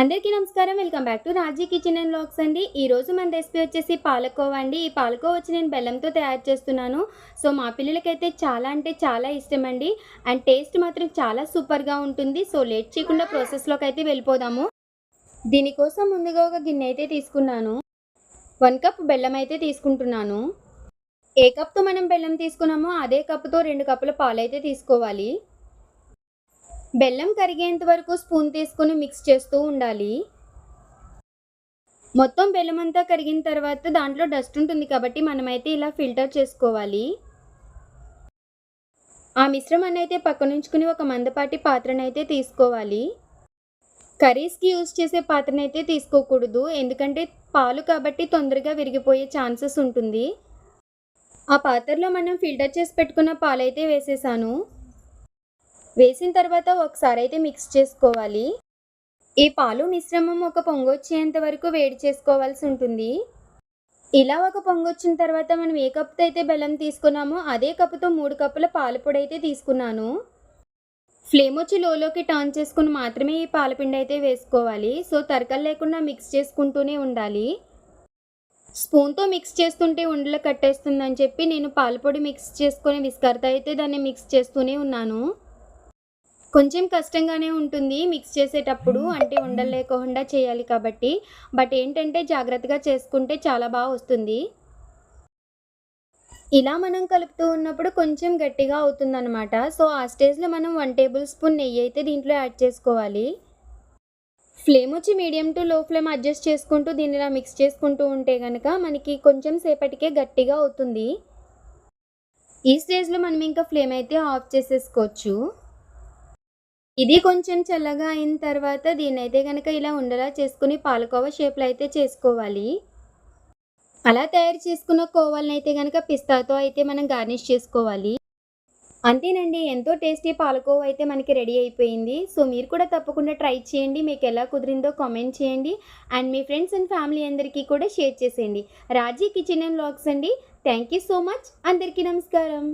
అందరికీ నమస్కారం. Welcome back to Raji kitchen and blogs అండి. ఈరోజు మన రెసిపీ వచ్చేసి పాలకోవా అండి. ఈ పాలకోవా వచ్చి నేను బెల్లంతో తయారు చేస్తున్నాను. సో మా పిల్లలకైతే చాలా అంటే చాలా ఇష్టం అండి అండ్ టేస్ట్ మాత్రం చాలా సూపర్గా ఉంటుంది. సో లేట్ చేయకుండా ప్రాసెస్లోకి అయితే వెళ్ళిపోదాము. దీనికోసం ముందుగా ఒక గిన్నె అయితే తీసుకున్నాను. వన్ కప్ బెల్లం అయితే తీసుకుంటున్నాను. ఏ కప్తో మనం బెల్లం తీసుకున్నామో అదే కప్తో రెండు కప్పుల పాలు అయితే తీసుకోవాలి. బెల్లం కరిగేంత వరకు స్పూన్ తీసుకొని మిక్స్ చేస్తూ ఉండాలి. మొత్తం బెల్లం అంతా కరిగిన తర్వాత దాంట్లో డస్ట్ ఉంటుంది కాబట్టి మనమైతే ఇలా ఫిల్టర్ చేసుకోవాలి. ఆ మిశ్రమాన్ని అయితే పక్కనుంచుకుని ఒక మందపాటి పాత్రనైతే తీసుకోవాలి. కర్రీస్కి యూజ్ చేసే పాత్రనైతే తీసుకోకూడదు. ఎందుకంటే పాలు కాబట్టి తొందరగా విరిగిపోయే ఛాన్సెస్ ఉంటుంది. ఆ పాత్రలో మనం ఫిల్టర్ చేసి పెట్టుకున్న పాలైతే వేసేసాను. వేసిన తర్వాత ఒకసారి అయితే మిక్స్ చేసుకోవాలి. ఈ పాలు మిశ్రమం ఒక పొంగొచ్చేంత వరకు వేడి చేసుకోవాల్సి ఉంటుంది. ఇలా ఒక పొంగొచ్చిన తర్వాత మనం ఏ కప్పుతో అయితే బెల్లం తీసుకున్నామో అదే కప్పుతో మూడు కప్పుల పాల పొడి అయితే తీసుకున్నాను. ఫ్లేమ్ వచ్చి లోలోకి టర్న్ చేసుకుని మాత్రమే ఈ పాలపిండి అయితే వేసుకోవాలి. సో తరకలు లేకుండా మిక్స్ చేసుకుంటూనే ఉండాలి. స్పూన్తో మిక్స్ చేస్తుంటే ఉండలు కట్టేస్తుందని చెప్పి నేను పాలపొడి మిక్స్ చేసుకొని విస్కర్త అయితే దాన్ని మిక్స్ చేస్తూనే ఉన్నాను. కొంచెం కష్టంగానే ఉంటుంది మిక్స్ చేసేటప్పుడు అంటే ఉండలేకుండా చేయాలి కాబట్టి. బట్ ఏంటంటే జాగ్రత్తగా చేసుకుంటే చాలా బాగా వస్తుంది. ఇలా మనం కలుపుతూ ఉన్నప్పుడు కొంచెం గట్టిగా అవుతుందన్నమాట. సో ఆ స్టేజ్లో మనం వన్ టేబుల్ స్పూన్ నెయ్యి అయితే దీంట్లో యాడ్ చేసుకోవాలి. ఫ్లేమ్ వచ్చి medium to low flame adjust చేసుకుంటూ దీన్ని ఇలా మిక్స్ చేసుకుంటూ ఉంటే కనుక మనకి కొంచెం సేపటికే గట్టిగా అవుతుంది. ఈ స్టేజ్లో మనం ఇంకా ఫ్లేమ్ అయితే ఆఫ్ చేసేసుకోవచ్చు. ఇది కొంచెం చల్లగా అయిన తర్వాత దీన్ని అయితే కనుక ఇలా ఉండలా చేసుకుని పాలకోవా షేప్లో అయితే చేసుకోవాలి. అలా తయారు చేసుకున్న కోవాలని అయితే కనుక పిస్తాతో అయితే మనం గార్నిష్ చేసుకోవాలి. అంతేనండి ఎంతో టేస్టీ పాలకోవా అయితే మనకి రెడీ అయిపోయింది. సో మీరు కూడా తప్పకుండా ట్రై చేయండి. మీకు ఎలా కుదిరిందో కామెంట్ చేయండి. అండ్ మీ ఫ్రెండ్స్ అండ్ ఫ్యామిలీ అందరికీ కూడా షేర్ చేసేయండి. రాజీ కిచెన్ అండ్ వ్లాగ్స్ అండి. Thank you so much. అందరికీ నమస్కారం.